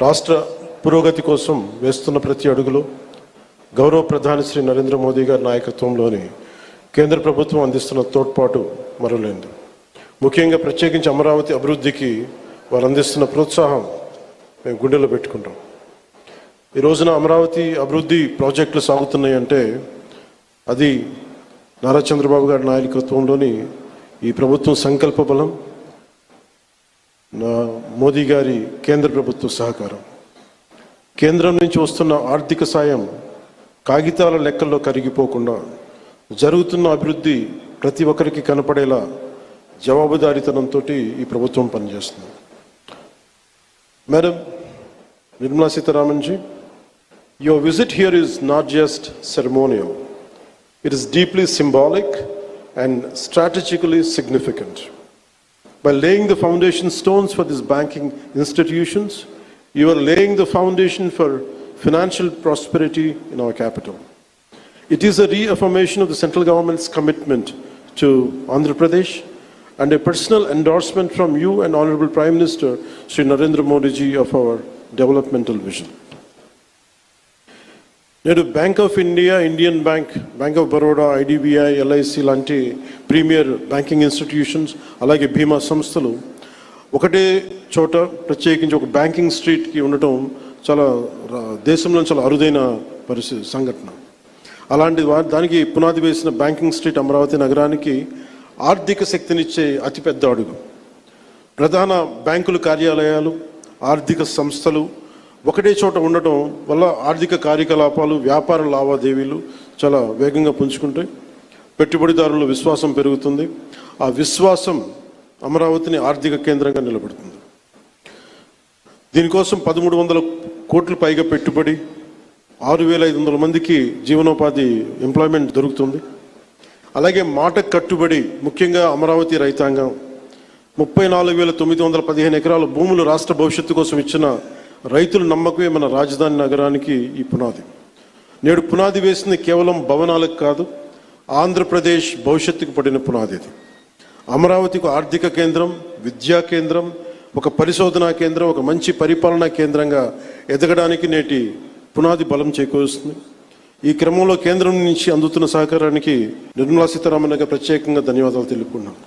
రాష్ట్ర పురోగతి కోసం వేస్తున్న ప్రతి అడుగులో గౌరవ ప్రధాని శ్రీ నరేంద్ర మోదీ గారి నాయకత్వంలోని కేంద్ర ప్రభుత్వం అందిస్తున్న తోడ్పాటు మరలైంది ముఖ్యంగా ప్రత్యేకించి అమరావతి అభివృద్ధికి వారు అందిస్తున్న ప్రోత్సాహం మేము గుండెలో పెట్టుకుంటాం. ఈ రోజున అమరావతి అభివృద్ధి ప్రాజెక్టులు సాగుతున్నాయి అంటే అది నారా చంద్రబాబు గారి నాయకత్వంలోని ఈ ప్రభుత్వం సంకల్ప బలం మోదీ గారి కేంద్ర ప్రభుత్వ సహకారం. కేంద్రం నుంచి వస్తున్న ఆర్థిక సాయం కాగితాల లెక్కల్లో కరిగిపోకుండా జరుగుతున్న అభివృద్ధి ప్రతి ఒక్కరికి కనపడేలా జవాబుదారీతనంతో ఈ ప్రభుత్వం పనిచేస్తుంది. Madam Nirmala Sitharaman ji your visit here is not just ceremonial it is deeply symbolic and strategically significant By laying the foundation stones for these banking institutions, you are laying the foundation for financial prosperity in our capital. It is a reaffirmation of the central government's commitment to Andhra Pradesh and a personal endorsement from you and Honorable Prime Minister Sri Narendra Modi of our developmental vision. నేడు bank of India Indian bank bank of Baroda IDBI LIC లాంటి premier banking institutions అలాగే బీమా సంస్థలు ఒకటే చోట ప్రత్యేకించి ఒక banking స్ట్రీట్కి ఉండటం చాలా దేశంలో చాలా అరుదైన పరిస్థితి సంఘటన. అలాంటి వా- దానికి పునాది వేసిన బ్యాంకింగ్ స్ట్రీట్ అమరావతి నగరానికి ఆర్థిక శక్తినిచ్చే అతిపెద్ద అడుగు. ప్రధాన బ్యాంకులు కార్యాలయాలు ఆర్థిక సంస్థలు ఒకటే చోట ఉండటం వల్ల ఆర్థిక కార్యకలాపాలు వ్యాపార లావాదేవీలు చాలా వేగంగా పుంజుకుంటాయి. పెట్టుబడిదారుల విశ్వాసం పెరుగుతుంది. ఆ విశ్వాసం అమరావతిని ఆర్థిక కేంద్రంగా నిలబెడుతుంది. దీనికోసం పదమూడు వందల కోట్లు పైగా పెట్టుబడి ఆరు వేల ఐదు వందల మందికి జీవనోపాధి ఎంప్లాయ్మెంట్ దొరుకుతుంది. అలాగే మాట కట్టుబడి ముఖ్యంగా అమరావతి రైతాంగం ముప్పై నాలుగు వేల తొమ్మిది వందల పదిహేను ఎకరాల భూములు రాష్ట్ర భవిష్యత్తు కోసం ఇచ్చిన రైతుల నమ్మకమే మన రాజధాని నగరానికి ఈ పునాది. నేడు పునాది వేసింది కేవలం భవనాలకు కాదు ఆంధ్రప్రదేశ్ భవిష్యత్తుకు పడిన పునాది ఇది అమరావతికి ఆర్థిక కేంద్రం విద్యా కేంద్రం ఒక పరిశోధనా కేంద్రం ఒక మంచి పరిపాలనా కేంద్రంగా ఎదగడానికి నేటి పునాది బలం చేకూరుస్తుంది. ఈ క్రమంలో కేంద్రం నుంచి అందుతున్న సహకారానికి నిర్మలా సీతారామన్ గారు ప్రత్యేకంగా ధన్యవాదాలు తెలుపుకున్నాను